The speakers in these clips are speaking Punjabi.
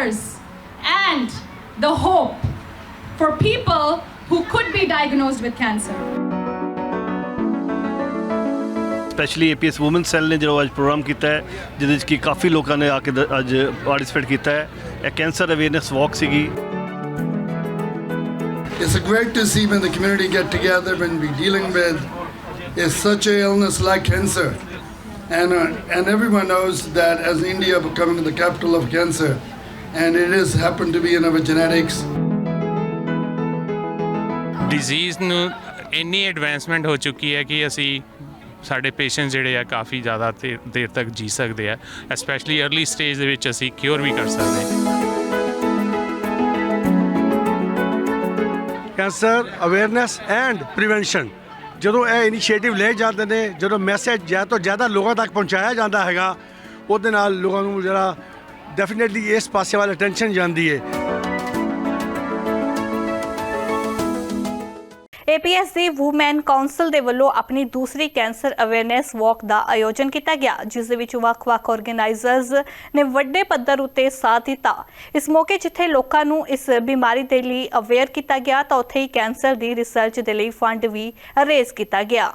warriors, and the hope for people who could be diagnosed with cancer. Specially APS women cell ਨੇ ਜਿਹੜਾ ਅੱਜ ਪ੍ਰੋਗਰਾਮ ਕੀਤਾ ਹੈ ਜਿਹਦੇ ਵਿੱਚ ਕਿ ਕਾਫੀ ਲੋਕਾਂ ਨੇ ਆ ਕੇ ਦ- ਅੱਜ ਪਾਰਟਿਸਿਪੇਟ ਕੀਤਾ ਹੈ ਇਹ ਕੈਂਸਰ ਅਵੇਅਰਨੈਸ ਵਾਕ ਸੀਗੀ It's great to see when the community get together when we're dealing with is such a illness like cancer. And, uh, and everyone knows that as India becoming the capital of cancer, and it has happened to be in our genetics. Disease ਨੂੰ ਇੰਨੀ ਐਡਵਾਂਸਮੈਂਟ ਹੋ ਚੁੱਕੀ ਹੈ ਕਿ ਅਸੀਂ ਸਾਡੇ ਪੇਸ਼ੈਂਟ ਜਿਹੜੇ ਆ ਕਾਫੀ ਜ਼ਿਆਦਾ ਤੇ- ਦੇਰ ਤੱਕ ਜੀ ਸਕਦੇ ਆ ਐਸਪੈਸ਼ਲੀ अर्ਲੀ ਸਟੇਜ ਦੇ ਵਿੱਚ ਅਸੀਂ ਕਿਉਰ ਵੀ ਕਰ ਸਕਦੇ ਹਾਂ ਕੈਂਸਰ ਅਵੇਅਰਨੈਸ ਐਂਡ ਪ੍ਰੀਵੈਂਸ਼ਨ ਜਦੋਂ ਇਹ ਇਨੀਸ਼ੀਏਟਿਵ ਲਏ ਜਾਂਦੇ ਨੇ ਜਦੋਂ ਮੈਸੇਜ ਜ਼ਿਆਦਾ ਤੋਂ ਜ਼ਿਆਦਾ ਲੋਕਾਂ ਤੱਕ ਪਹੁੰਚਾਇਆ ਜਾਂਦਾ ਹੈਗਾ ਉਹਦੇ ਨਾਲ ਲੋਕਾਂ ਨੂੰ ਜਿਹੜਾ ਡੈਫੀਨਿਟਲੀ ਇਸ ਪਾਸੇ ਵੱਲ ਅਟੈਂਸ਼ਨ ਜਾਂਦੀ ਹੈ ਏਪੀਐਸ ਦੀ ਵੂਮੈਨ ਕਾਉਂਸਲ ਦੇ ਵੱਲੋਂ ਆਪਣੀ ਦੂਸਰੀ ਕੈਂਸਰ ਅਵੇਅਰਨੈਸ ਵਾਕ ਦਾ ਆਯੋਜਨ ਕੀਤਾ ਗਿਆ, ਜਿਸ ਦੇ ਵਿੱਚ ਵੱਖ-ਵੱਖ ਆਰਗੇਨਾਈਜ਼ਰਸ ਨੇ ਵੱਡੇ ਪੱਧਰ ਉੱਤੇ ਸਾਥ ਦਿੱਤਾ। ਇਸ ਮੌਕੇ ਜਿੱਥੇ ਲੋਕਾਂ ਨੂੰ ਇਸ ਬਿਮਾਰੀ ਦੇ ਲਈ ਅਵੇਅਰ ਕੀਤਾ ਗਿਆ, ਤਾਂ ਉੱਥੇ ਹੀ ਕੈਂਸਰ ਦੀ ਰਿਸਰਚ ਦੇ ਲਈ ਫੰਡ ਵੀ ਰੇਜ਼ ਕੀਤਾ ਗਿਆ।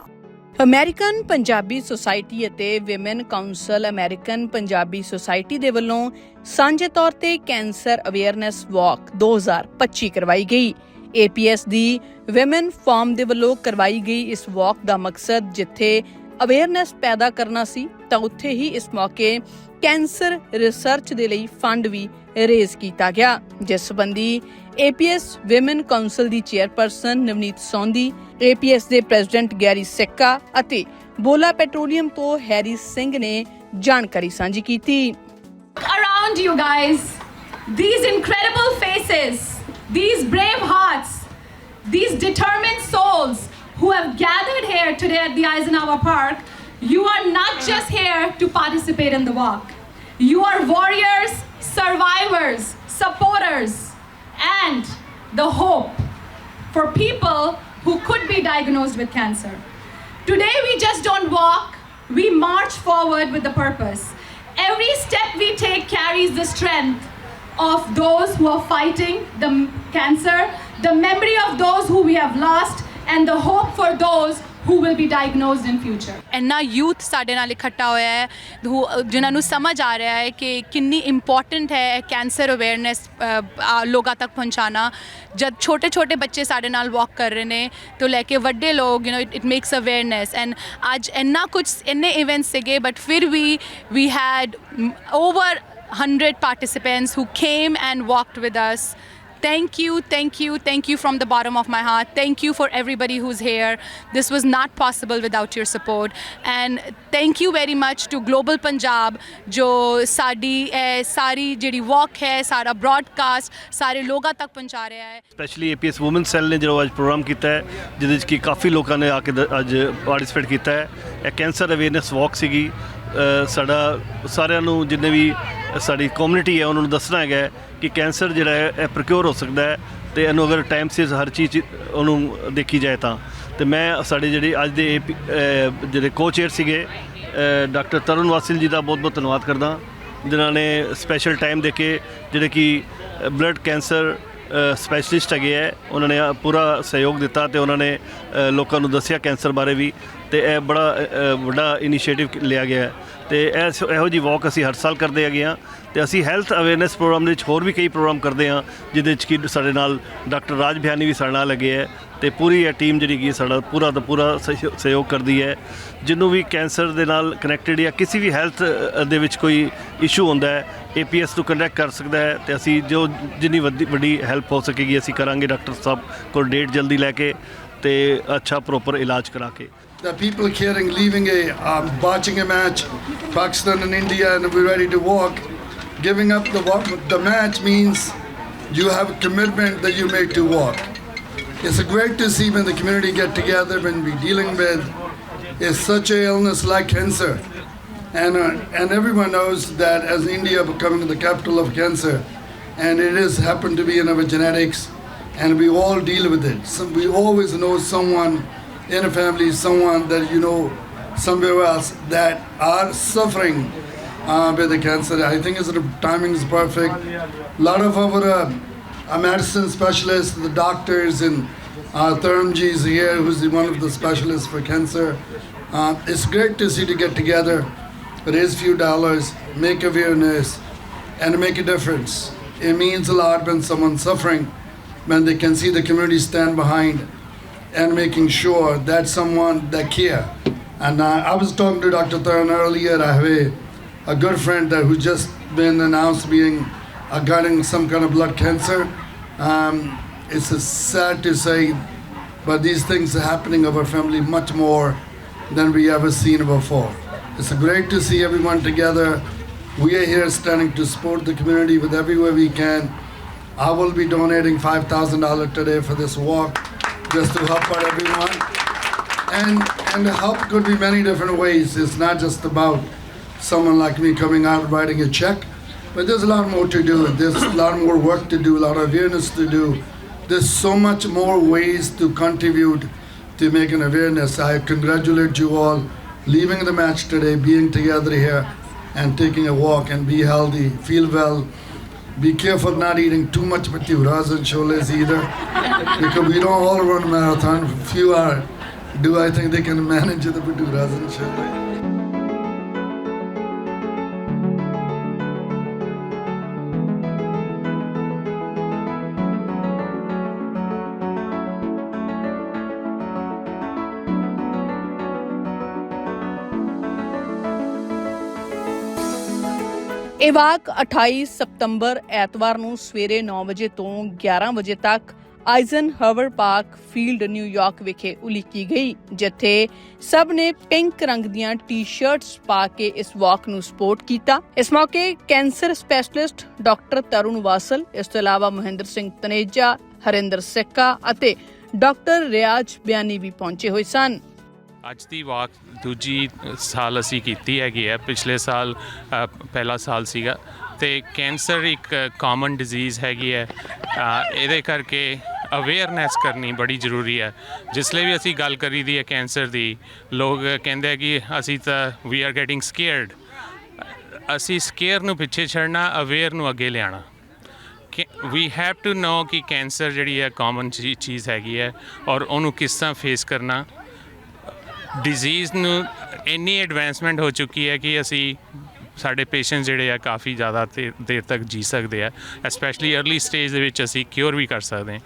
ਅਮਰੀਕਨ ਪੰਜਾਬੀ ਸੁਸਾਇਟੀ ਅਤੇ women council American Punjabi society ਦੇ ਵੱਲੋਂ ਸਾਂਝੇ ਤੌਰ ਤੇ ਕੈਂਸਰ ਅਵੇਅਰਨੈਸ ਵਾਕ 2025 ਕਰਵਾਈ ਗਈ। ਏਪੀਐਸ ਦੀ ਵਿਮਨ ਫਾਰਮ ਦੇ ਵੱਲੋਂ ਕਰਵਾਈ ਗਈ ਇਸ ਵਾਕ ਦਾ ਮਕਸਦ ਜਿੱਥੇ ਅਵੇਅਰਨੈਸ ਪੈਦਾ ਕਰਨਾ ਸੀ, ਤਾਂ ਉੱਥੇ ਹੀ ਇਸ ਮੌਕੇ ਕੈਂਸਰ ਰਿਸਰਚ ਦੇ ਲਈ ਫੰਡ ਵੀ ਰੇਜ਼ ਕੀਤਾ ਗਿਆ, ਜਿਸ ਸੰਬੰਧੀ ਏਪੀਐਸ ਵਿਮਨ ਕਾਉਂਸਲ ਦੀ ਚੇਅਰਪਰਸਨ ਨਵਨੀਤ ਸੌਂਦੀ ਏਪੀਐਸ ਦੇ ਪ੍ਰੈਜ਼ੀਡੈਂਟ ਗੈਰੀ ਸਿੱਕਾ ਅਤੇ ਬੋਲਾ ਪੈਟਰੋਲੀਅਮ ਤੋਂ ਹੈਰੀ ਸਿੰਘ ਨੇ ਜਾਣਕਾਰੀ ਸਾਂਝੀ ਕੀਤੀ around you guys. These incredible faces, these brave hearts, these determined souls who have gathered here today at the Eisenhower Park. You are not just here to participate in the walk. You are warriors, survivors, supporters, and the hope for people who could be diagnosed with cancer. Today, we just don't walk, we march forward with the purpose. Every step we take carries the strength of those who are fighting the cancer, the memory of those who we have lost, and the hope for those who will be diagnosed in future. ਇੰਨਾ ਯੂਥ ਸਾਡੇ ਨਾਲ ਇਕੱਠਾ ਹੋਇਆ ਹੈ, who- ਜਿਨ੍ਹਾਂ ਨੂੰ ਸਮਝ ਆ ਰਿਹਾ ਹੈ ਕਿ ਕਿੰਨੀ ਇੰਪੋਰਟੈਂਟ ਹੈ ਕੈਂਸਰ ਅਵੇਅਰਨੈਸ ਲੋਕਾਂ ਤੱਕ ਪਹੁੰਚਾਣਾ ਜਦ ਛੋਟੇ ਛੋਟੇ ਬੱਚੇ ਸਾਡੇ ਨਾਲ ਵਾਕ ਕਰ ਰਹੇ ਨੇ, ਤੋਂ ਲੈ ਕੇ ਵੱਡੇ ਲੋਕ you know it makes awareness and ਅੱਜ ਇੰਨਾ ਕੁਝ ਇੰਨੇ ਇਵੈਂਟਸ ਸੀਗੇ ਬਟ ਫਿਰ ਵੀ we had over 100 participants who came and walked with us Thank you, thank you, thank you from the bottom of my heart. Thank you for everybody who's here. This was not possible without your support. And thank you very much to Global Punjab ਜੋ ਸਾਡੀ ਇਹ ਸਾਰੀ ਜਿਹੜੀ ਵਾਕ ਹੈ ਸਾਰਾ ਬ੍ਰੌਡਕਾਸਟ ਸਾਰੇ ਲੋਕਾਂ ਤੱਕ ਪਹੁੰਚਾ ਰਿਹਾ ਹੈ ਸਪੈਸ਼ਲੀ ਏਪੀਐਸ ਔਮਨ ਸੈੱਲ ਨੇ ਜਿਹੜਾ ਅੱਜ ਪ੍ਰੋਗਰਾਮ ਕੀਤਾ ਹੈ ਜਿਹਦੇ ਵਿੱਚ ਕਿ ਕਾਫੀ ਲੋਕਾਂ ਨੇ ਆ ਕੇ ਦ- ਅੱਜ ਪਾਰਟਿਸਿਪੇਟ ਕੀਤਾ ਹੈ ਇਹ ਕੈਂਸਰ ਅਵੇਅਰਨੈਸ ਵਾਕ ਸੀਗੀ ਅ, ਸਾਡਾ ਸਾਰਿਆਂ ਨੂੰ ਜਿੰਨੇ ਵੀ ਸਾਡੀ ਕਮਿਊਨਿਟੀ ਹੈ, ਉਹਨਾਂ ਨੂੰ ਦੱਸਣਾ ਹੈਗਾ ਕਿ ਕੈਂਸਰ ਜਿਹੜਾ ਹੈ, ਇਹ ਪ੍ਰਕਿਉਰ ਹੋ ਸਕਦਾ ਹੈ ਤੇ ਇਹਨੂੰ ਅਗਰ ਟਾਈਮ ਸਿਰ ਹਰ ਚੀਜ਼ ਉਹਨੂੰ ਦੇਖੀ ਜਾਏ ਤਾਂ। ਤੇ ਮੈਂ ਸਾਡੇ ਜਿਹੜੇ ਅੱਜ ਦੇ ਜਿਹੜੇ ਕੋਚੇਅਰ ਸੀਗੇ ਡਾਕਟਰ ਤਰੁਣ ਵਾਸਿਲ ਜੀ ਦਾ ਬਹੁਤ ਬਹੁਤ ਧੰਨਵਾਦ ਕਰਦਾ। ਜਿਨ੍ਹਾਂ ਨੇ ਸਪੈਸ਼ਲ ਟਾਈਮ ਦੇ ਕੇ ਜਿਹੜੇ ਕਿ ਬਲੱਡ ਕੈਂਸਰ ਸਪੈਸ਼ਲਿਸਟ ਹੈਗੇ ਹੈ, ਉਹਨਾਂ ਨੇ ਪੂਰਾ ਸਹਿਯੋਗ ਦਿੱਤਾ ਤੇ ਉਹਨਾਂ ਨੇ ਲੋਕਾਂ ਨੂੰ ਦੱਸਿਆ ਕੈਂਸਰ ਬਾਰੇ ਵੀ। ਤੇ ਇਹ ਬੜਾ ਵੱਡਾ ਇਨੀਸ਼ੀਏਟਿਵ ਲਿਆ ਗਿਆ ਹੈ। ਤੇ ਇਸ ਇਹੋ ਜੀ ਵਾਕ ਅਸੀਂ ਹਰ ਸਾਲ ਕਰਦੇ ਹੈਗੇ ਹਾਂ। ਤੇ ਅਸੀਂ ਹੈਲਥ ਅਵੇਅਰਨੈਸ ਪ੍ਰੋਗਰਾਮ ਦੇ ਵਿੱਚ ਹੋਰ ਵੀ ਕਈ ਪ੍ਰੋਗਰਾਮ ਕਰਦੇ ਹਾਂ, ਜਿਹਦੇ ਵਿੱਚ ਕਿ ਸਾਡੇ ਨਾਲ ਡਾਕਟਰ ਰਾਜ ਬਿਆਨੀ ਵੀ ਸਾਡੇ ਨਾਲ ਲੱਗੇ ਹੈ ਤੇ ਪੂਰੀ ਇਹ ਟੀਮ ਜਿਹੜੀ ਕੀ ਸਾਡਾ ਪੂਰਾ ਦਾ ਪੂਰਾ ਸਹਿਯੋ- ਸਹਿਯੋਗ ਕਰਦੀ ਹੈ। ਜਿਹਨੂੰ ਵੀ ਕੈਂਸਰ ਦੇ ਨਾਲ ਕਨੈਕਟਡ ਜਾਂ ਕਿਸੇ ਵੀ ਹੈਲਥ ਦੇ ਵਿੱਚ ਕੋਈ ਇਸ਼ੂ ਹੁੰਦਾ ਹੈ ਏਪੀਐਸ ਨੂੰ ਕੰਟੈਕਟ ਕਰ ਸਕਦਾ ਹੈ ਤੇ ਅਸੀਂ ਜੋ ਜਿੰਨੀ ਵੱਡੀ ਵੱਡੀ ਹੈਲਪ ਹੋ ਸਕੇਗੀ ਅਸੀਂ ਕਰਾਂਗੇ ਡਾਕਟਰ ਸਾਹਿਬ ਕੋਲ ਡੇਟ ਜਲਦੀ ਲੈ ਕੇ ਤੇ ਅੱਛਾ ਪ੍ਰੋਪਰ ਇਲਾਜ ਕਰਾ ਕੇ। The people caring, leaving a, um, watching a match, Pakistan and India, and we're ready to walk. Giving up the the match means you have a commitment that you make to walk. It's a great to see when the community get together when we're dealing with is such a illness like cancer. And, uh, and everyone knows that as India becoming the capital of cancer, and it has happened to be in our genetics, and we all deal with it. So we always know someone in a family, someone that you know somewhere else that are suffering uh, with the cancer. I think is the timing is perfect. A lot of our uh, uh, medicine specialists, the doctors, and uh, is here, who's one of the specialists for cancer. Uh, it's great to see to get together, raise few dollars, make awareness, and make a difference. It means a lot when someone's suffering, when they can see the community stand behind and making sure that someone that care. And uh, I was talking to Dr. Tharan earlier. I have a, a good friend that who's just been announced being uh, getting some kind of blood cancer. Um, it's sad to say, but these things are happening of our family much more than we ever seen before. It's great to see everyone together. We are here standing to support the community with every way we can. I will be donating $5,000 today for this walk just to help out everyone. And, and help could be many different ways. It's not just about someone like me coming out writing a check, but there's a lot more to do. There's a lot more work to do, a lot of awareness to do. There's so much more ways to contribute to make an awareness. I congratulate you all leaving the match today, being together here, and taking a walk and be healthy, feel well. Be careful not eating too much baturas and choles either, because we don't all run a marathon. Few are. Do I think they can manage the baturas and choles? ਇਹ ਵਾਕ 28 ਸਤੰਬਰ ਐਤਵਾਰ ਨੂੰ ਸਵੇਰੇ 9 ਵਜੇ ਤੋਂ 11 ਵਜੇ ਤੱਕ Eisenhower park field New York ਵਿਖੇ ਉਲੀਕੀ ਗਈ, ਜਿੱਥੇ ਸਭ ਨੇ ਪਿੰਕ ਰੰਗ ਦੀਆਂ ਟੀ-ਸ਼ਰਟਸ ਪਾ ਕੇ ਇਸ ਵਾਕ ਨੂੰ ਸਪੋਰਟ ਕੀਤਾ। ਇਸ ਮੌਕੇ cancer specialist doctor Tarun Vasal, ਇਸ ਤੋਂ ਇਲਾਵਾ ਮਹਿੰਦਰ ਸਿੰਘ ਤਨੇਜਾ, ਹਰਿੰਦਰ ਸਿੱਕਾ ਅਤੇ ਡਾਕਟਰ ਰਿਆਜ ਬਿਆਨੀ ਵੀ ਪਹੁੰਚੇ ਹੋਏ ਸਨ। ਅੱਜ ਦੀ ਵਾਕ ਦੂਜੀ ਸਾਲ ਅਸੀਂ ਕੀਤੀ ਹੈਗੀ ਹੈ। ਪਿਛਲੇ ਸਾਲ ਪਹਿਲਾ ਸਾਲ ਸੀਗਾ ਤੇ ਕੈਂਸਰ ਇੱਕ ਕਾਮਨ ਡਿਜ਼ੀਜ਼ ਹੈਗੀ ਹੈ। ਇਹਦੇ ਕਰਕੇ ਅਵੇਅਰਨੈਸ ਕਰਨੀ ਬੜੀ ਜ਼ਰੂਰੀ ਹੈ। ਜਿਸ ਲਈ ਵੀ ਅਸੀਂ ਗੱਲ ਕਰੀ ਦੀ ਹੈ ਕੈਂਸਰ ਦੀ, ਲੋਕ ਕਹਿੰਦੇ ਆ ਕਿ ਅਸੀਂ ਤਾਂ ਵੀ ਆਰ ਗੈਟਿੰਗ ਸਕੇਅਰਡ ਅਸੀਂ ਸਕੇਅਰ ਨੂੰ ਪਿੱਛੇ ਛੱਡਣਾ ਅਵੇਅਰ ਨੂੰ ਅੱਗੇ ਲਿਆਣਾ ਵੀ ਹੈਵ ਟੂ ਨੋ ਕਿ ਕੈਂਸਰ ਜਿਹੜੀ ਹੈ ਕਾਮਨ ਚੀਜ਼ ਹੈਗੀ ਹੈ ਔਰ ਉਹਨੂੰ ਕਿਸ ਤਰ੍ਹਾਂ ਫੇਸ ਕਰਨਾ। ਡਿਜ਼ੀਜ਼ ਨੂੰ ਇੰਨੀ ਐਡਵਾਂਸਮੈਂਟ ਹੋ ਚੁੱਕੀ ਹੈ ਕਿ ਅਸੀਂ ਸਾਡੇ ਪੇਸ਼ੈਂਟ ਜਿਹੜੇ ਆ ਕਾਫੀ ਜ਼ਿਆਦਾ ਤੇ- ਦੇਰ ਤੱਕ ਜੀ ਸਕਦੇ ਆ ਐਸਪੈਸ਼ਲੀ अर्ਲੀ ਸਟੇਜ ਦੇ ਵਿੱਚ ਅਸੀਂ ਕਿਉਰ ਵੀ ਕਰ ਸਕਦੇ ਹਾਂ।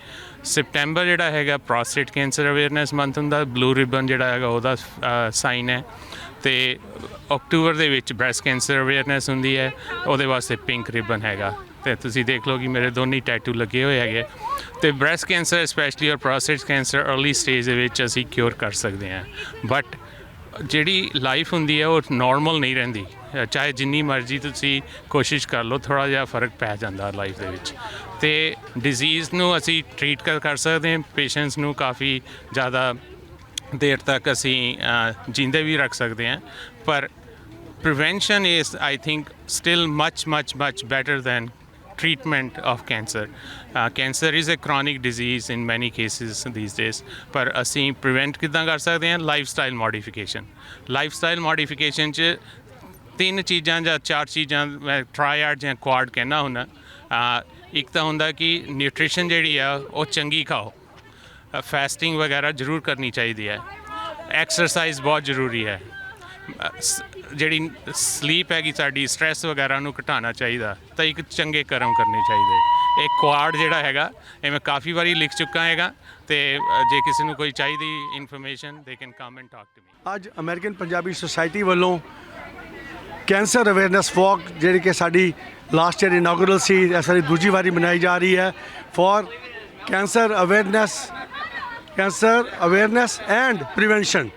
ਸਪਟੈਂਬਰ ਜਿਹੜਾ ਹੈਗਾ ਪ੍ਰੋਸਟੇਟ ਕੈਂਸਰ ਅਵੇਅਰਨੈਸ ਮੰਥ ਹੁੰਦਾ ਬਲੂ ਰਿਬਨ ਜਿਹੜਾ ਹੈਗਾ ਉਹਦਾ ਸਾਈਨ ਹੈ। ਤੇ ਅਕਤੂਬਰ ਦੇ ਵਿੱਚ ਬ੍ਰੈਸਟ ਕੈਂਸਰ ਅਵੇਅਰਨੈਸ ਹੁੰਦੀ ਹੈ, ਉਹਦੇ ਵਾਸਤੇ ਪਿੰਕ ਰਿਬਨ ਹੈਗਾ। ਤੇ ਤੁਸੀਂ ਦੇਖ ਲਓ ਕਿ ਮੇਰੇ ਦੋਨੇ ਟੈਟੂ ਲੱਗੇ ਹੋਏ ਹੈਗੇ ਤੇ breast cancer specially or prostate cancer early stage ਦੇ ਵਿੱਚ ਅਸੀਂ ਕਿਉਰ ਕਰ ਸਕਦੇ ਹਾਂ। ਬਟ ਜਿਹੜੀ ਲਾਈਫ ਹੁੰਦੀ ਹੈ ਉਹ ਨਾਰਮਲ ਨਹੀਂ ਰਹਿੰਦੀ। ਚਾਹੇ ਜਿੰਨੀ ਮਰਜ਼ੀ ਤੁਸੀਂ ਕੋਸ਼ਿਸ਼ ਕਰ ਲਓ ਥੋੜਾ ਜਿਹਾ ਫ਼ਰਕ ਪੈ ਜਾਂਦਾ ਲਾਈਫ ਦੇ ਵਿੱਚ। ਤੇ ਡਿਜ਼ੀਜ਼ ਨੂੰ ਅਸੀਂ ਟ੍ਰੀਟ ਕਰ ਕਰ ਸਕਦੇ ਹਾਂ। ਪੇਸ਼ੈਂਟਸ ਨੂੰ ਕਾਫੀ ਜ਼ਿਆਦਾ ਦੇਰ ਤੱਕ ਅਸੀਂ ਅ, ਜਿੰਦੇ ਵੀ ਰੱਖ ਸਕਦੇ ਹਾਂ। ਪਰ prevention is i think still much much much better than treatment of cancer. Uh, cancer is a chronic disease in many cases these days ਪਰ ਅਸੀਂ ਪ੍ਰੀਵੈਂਟ ਕਿਦਾਂ ਕਰ ਸਕਦੇ ਹਾਂ ਲਾਈਫਸਟਾਈਲ ਮੋਡੀਫਿਕੇਸ਼ਨ ਲਾਈਫਸਟਾਈਲ ਮੋਡੀਫਿਕੇਸ਼ਨ 'ਚ ਤਿੰਨ ਚੀਜ਼ਾਂ ਜਾਂ ਚਾਰ ਚੀਜ਼ਾਂ ਮੈਂ ਟ੍ਰਾਇਆਡ ਜਾਂ ਕੁਆਡ ਕਹਿਣਾ ਹੁੰਦਾ ਇੱਕ ਤਾਂ ਹੁੰਦਾ ਕਿ ਨਿਊਟ੍ਰੀਸ਼ਨ ਜਿਹੜੀ ਆ ਉਹ ਚੰਗੀ ਖਾਓ ਫਾਸਟਿੰਗ ਵਗੈਰਾ ਜ਼ਰੂਰ ਕਰਨੀ ਚਾਹੀਦੀ ਹੈ ਐਕਸਰਸਾਈਜ਼ ਬਹੁਤ ਜ਼ਰੂਰੀ ਹੈ ਜਿਹੜੀ ਸਲੀਪ ਹੈਗੀ ਸਾਡੀ ਸਟ੍ਰੈਸ ਵਗੈਰਾ ਨੂੰ ਘਟਾਉਣਾ ਚਾਹੀਦਾ, ਤਾਂ ਇੱਕ ਚੰਗੇ ਕਰਮ ਕਰਨੇ ਚਾਹੀਦੇ। ਇਹ ਕੁਆਡ ਜਿਹੜਾ ਹੈਗਾ, ਇਹ ਮੈਂ ਕਾਫੀ ਵਾਰੀ ਲਿਖ ਚੁੱਕਾ ਹੈਗਾ, ਤੇ ਜੇ ਕਿਸੇ ਨੂੰ ਕੋਈ ਚਾਹੀਦੀ information they can come and talk to me ਅੱਜ ਅਮਰੀਕਨ ਪੰਜਾਬੀ ਸੁਸਾਇਟੀ ਵੱਲੋਂ ਕੈਂਸਰ ਅਵੇਅਰਨੈਸ ਵਾਕ ਜਿਹੜੀ ਕਿ ਸਾਡੀ ਲਾਸਟ ਈਅਰ ਇਨੋਗਰਲ ਸੀ ਇਸ ਵਾਰੀ ਦੂਜੀ ਵਾਰੀ ਮਨਾਈ ਜਾ ਰਹੀ ਹੈ for cancer awareness cancer awareness and prevention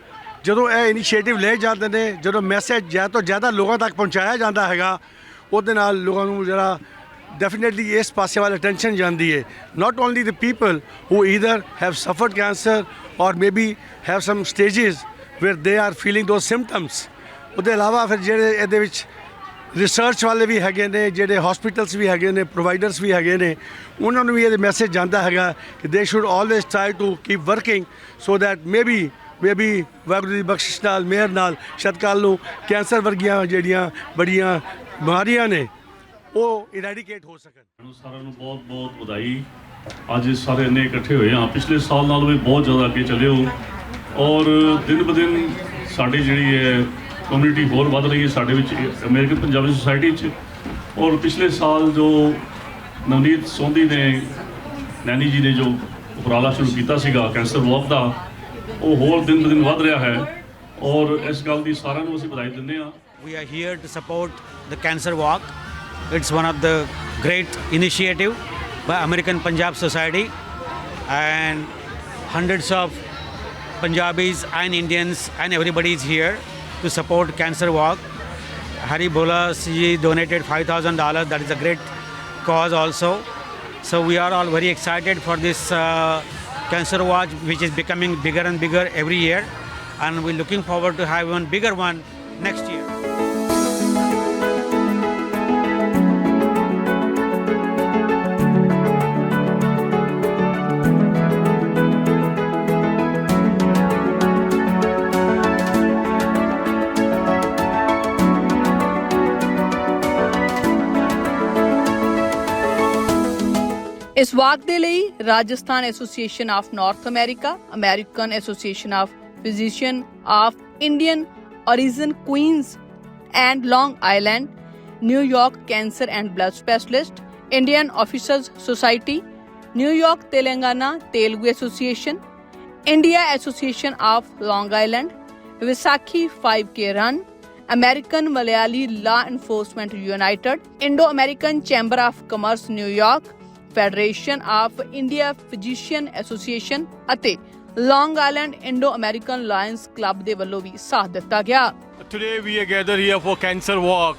ਜਦੋਂ ਇਹ ਇਨੀਸ਼ੀਏਟਿਵ ਲਏ ਜਾਂਦੇ ਨੇ, ਜਦੋਂ ਮੈਸੇਜ ਜ਼ਿਆਦਾ ਤੋਂ ਜ਼ਿਆਦਾ ਲੋਕਾਂ ਤੱਕ ਪਹੁੰਚਾਇਆ ਜਾਂਦਾ ਹੈਗਾ, ਉਹਦੇ ਨਾਲ ਲੋਕਾਂ ਨੂੰ ਜਿਹੜਾ ਡੈਫੀਨਿਟਲੀ ਇਸ ਪਾਸੇ ਵੱਲ ਅਟੈਂਸ਼ਨ ਜਾਂਦੀ ਹੈ not only the people who either have suffered cancer or maybe have some stages where they are feeling those symptoms ਉਹਦੇ ਇਲਾਵਾ ਫਿਰ ਜਿਹੜੇ ਇਹਦੇ ਵਿੱਚ ਰਿਸਰਚ ਵਾਲੇ ਵੀ ਹੈਗੇ ਨੇ, ਜਿਹੜੇ ਹਸਪੀਟਲਸ ਵੀ ਹੈਗੇ ਨੇ ਪ੍ਰੋਵਾਈਡਰਸ ਵੀ ਹੈਗੇ ਨੇ, ਉਹਨਾਂ ਨੂੰ ਵੀ ਇਹ ਮੈਸੇਜ ਜਾਂਦਾ ਹੈਗਾ ਕਿ they should always try to keep working so that maybe may we Waheguru ਦੀ ਬਖਸ਼ਿਸ਼ ਨਾਲ, ਮਿਹਰ ਨਾਲ ਸ਼ਤਕਾਲ ਨੂੰ ਕੈਂਸਰ ਵਰਗੀਆਂ ਜਿਹੜੀਆਂ ਬੜੀਆਂ ਬਿਮਾਰੀਆਂ ਨੇ, ਉਹ ਇਰੈਡੀਕੇਟ ਹੋ ਸਕਣ। ਤੁਹਾਨੂੰ ਸਾਰਿਆਂ ਨੂੰ ਬਹੁਤ ਬਹੁਤ ਵਧਾਈ। ਅੱਜ ਸਾਰੇ ਇੰਨੇ ਇਕੱਠੇ ਹੋਏ ਆ ਪਿਛਲੇ ਸਾਲ ਨਾਲੋਂ ਵੀ ਬਹੁਤ ਜ਼ਿਆਦਾ ਅੱਗੇ ਚੱਲੇ ਹੋ। ਔਰ ਦਿਨ ਬ ਦਿਨ ਸਾਡੀ ਜਿਹੜੀ ਹੈ ਕਮਿਊਨਿਟੀ ਹੋਰ ਵੱਧ ਰਹੀ ਹੈ। ਸਾਡੇ ਵਿੱਚ ਅਮਰੀਕਨ ਪੰਜਾਬੀ ਸੁਸਾਇਟੀ 'ਚ। ਔਰ ਪਿਛਲੇ ਸਾਲ ਜੋ ਨਵਨੀਤ ਸੋਂਦੀ ਨੇ, ਨੈਨੀ ਜੀ ਨੇ ਜੋ ਉਪਰਾਲਾ ਸ਼ੁਰੂ ਕੀਤਾ ਸੀਗਾ ਕੈਂਸਰ ਵਾਕ ਦਾ ਉਹ ਹੋਰ ਦਿਨ ਬ ਦਿਨ ਵੱਧ ਰਿਹਾ ਹੈ ਔਰ ਇਸ ਗੱਲ ਦੀ ਸਾਰਿਆਂ ਨੂੰ ਅਸੀਂ ਵਧਾਈ ਦਿੰਦੇ ਹਾਂ We are here to support the Cancer Walk. It's one of the great initiative by American Punjab Society and hundreds of Punjabis and Indians and everybody is here to support Cancer Walk. Hari Bhola ji donated $5,000. That is a great cause also. So we are all very excited for this uh, Cancer watch, which is becoming bigger and bigger every year and we're looking forward to have one bigger one next year. ਇਸ ਵਾਕ ਦੇ ਲਈ Rajasthan association of North America American association of physicians of Indian origin Queens and Long Island New York cancer and blood specialist Indian officers society New York Telangana Telugu association India association of Long Island Vaisakhi 5K run American Malayali law enforcement United Indo American chamber of commerce New York federation of India physician association ਅਤੇ Long Island Indo American lions club ਦੇ ਵੱਲੋਂ ਵੀ ਸਾਥ ਦਿੱਤਾ ਗਿਆ Today we are gathered here for Cancer Walk,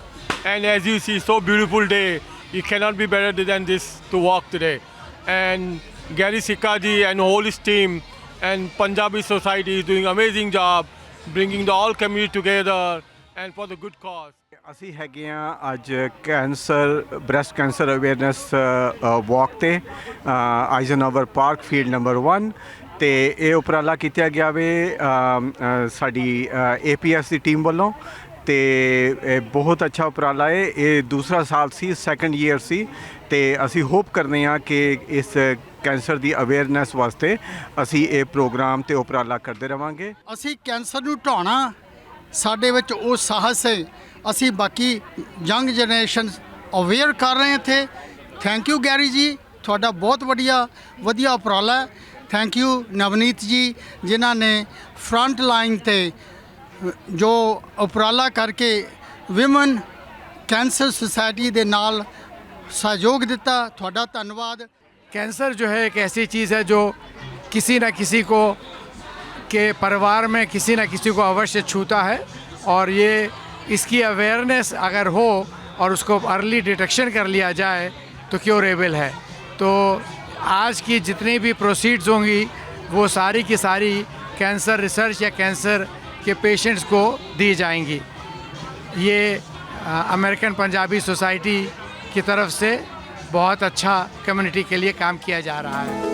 and as you see, so beautiful day. It cannot be better than this to walk today. And Gary Sikaji and whole his team and Punjabi society is doing amazing job, bringing the all community together and for the good cause. ਅਸੀਂ ਹੈਗੇ ਆ ਅੱਜ cancer breast cancer awareness walk ਤੇ ਆਈਜ਼ਨਓਵਰ ਪਾਰਕ ਫੀਲਡ ਨੰਬਰ 1 ਤੇ ਇਹ ਉਪਰਾਲਾ ਕੀਤਾ ਗਿਆ ਵੇ ਅਮ, ਅ, ਸਾਡੀ ਏਪੀਐਸ ਦੀ ਟੀਮ ਵੱਲੋਂ ਤੇ ਇਹ ਬਹੁਤ ਅੱਛਾ ਉਪਰਾਲਾ ਹੈ ਇਹ ਦੂਸਰਾ ਸਾਲ ਸੀ ਸੈਕੰਡ ਈਅਰ ਸੀ ਤੇ ਅਸੀਂ ਹੋਪ ਕਰਦੇ ਹਾਂ ਕਿ ਇਸ ਕੈਂਸਰ ਦੀ ਅਵੇਅਰਨੈਸ ਵਾਸਤੇ ਅਸੀਂ ਇਹ ਪ੍ਰੋਗਰਾਮ ਤੇ ਉਪਰਾਲਾ ਕਰਦੇ ਰਵਾਂਗੇ। ਅਸੀਂ ਕੈਂਸਰ ਨੂੰ ਢਾਉਣਾ ਸਾਡੇ ਵਿੱਚ ਉਹ ਸਾਹਸ ਹੈ ਅਸੀਂ ਬਾਕੀ ਯੰਗ ਜਨਰੇਸ਼ਨ ਅਵੇਅਰ ਕਰ ਰਹੇ ਹਾਂ ਇੱਥੇ ਥੈਂਕ ਯੂ ਗੈਰੀ ਜੀ ਤੁਹਾਡਾ ਬਹੁਤ ਵਧੀਆ ਵਧੀਆ ਉਪਰਾਲਾ ਹੈ ਥੈਂਕ ਯੂ ਨਵਨੀਤ ਜੀ ਜਿਨ੍ਹਾਂ ਨੇ ਫਰੰਟ ਲਾਈਨ ਤੇ ਜੋ ਉਪਰਾਲਾ ਕਰਕੇ ਵਿਮਨ ਕੈਂਸਰ ਸੁਸਾਇਟੀ ਦੇ ਨਾਲ ਸਹਿਯੋਗ ਦਿੱਤਾ ਤੁਹਾਡਾ ਧੰਨਵਾਦ कैंसर जो है एक ऐसी चीज़ है जो किसी न किसी को के परिवार में किसी न किसी को अवश्य छूता है और ये इसकी अवेयरनेस अगर हो और उसको अर्ली डिटेक्शन कर लिया जाए तो क्योरेबल है। तो आज की जितनी भी प्रोसीड्स होंगी, वो सारी की सारी कैंसर रिसर्च या कैंसर के पेशेंट्स को दी जाएँगी। ये अमेरिकन पंजाबी सोसाइटी की तरफ़ से बहुत अच्छा कम्युनिटी के लिए काम किया जा रहा है।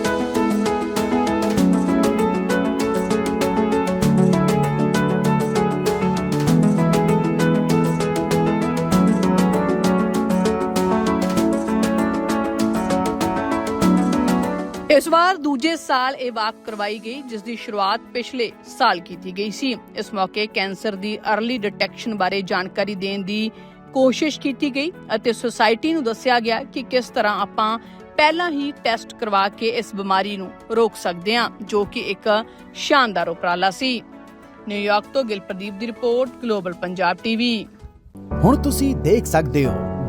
ਇਸ ਵਾਰ ਦੂਜੇ ਸਾਲ ਇਹ ਵਾਕ ਕਰਵਾਈ ਗਈ, ਜਿਸ ਦੀ ਸ਼ੁਰੂਆਤ ਪਿਛਲੇ ਸਾਲ ਕੀਤੀ ਗਈ ਸੀ। ਇਸ ਮੌਕੇ ਕੈਂਸਰ ਦੀ अर्ਲੀ ਡਿਟੈਕਸ਼ਨ ਬਾਰੇ ਜਾਣਕਾਰੀ ਦੇਣ ਦੀ ਕੋਸ਼ਿਸ਼ ਕੀਤੀ ਗਈ ਅਤੇ ਸੁਸਾਇਟੀ ਨੂੰ ਦੱਸਿਆ ਗਿਆ ਕਿ ਕਿਸ ਤਰ੍ਹਾਂ ਆਪਾਂ ਪਹਿਲਾਂ ਹੀ ਟੈਸਟ ਕਰਵਾ ਕੇ ਇਸ ਬਿਮਾਰੀ ਨੂੰ ਰੋਕ ਸਕਦੇ ਹਾਂ, ਜੋ ਕਿ ਇੱਕ ਸ਼ਾਨਦਾਰ ਉਪਰਾਲਾ ਸੀ। ਨਿਊਯਾਰਕ ਤੋਂ ਗਿਲਪ੍ਰਦੀਪ ਦੀ ਰਿਪੋਰਟ ਗਲੋਬਲ ਪੰਜਾਬ ਟੀਵੀ ਹੁਣ ਤੁਸੀਂ ਦੇਖ ਸਕਦੇ ਹੋ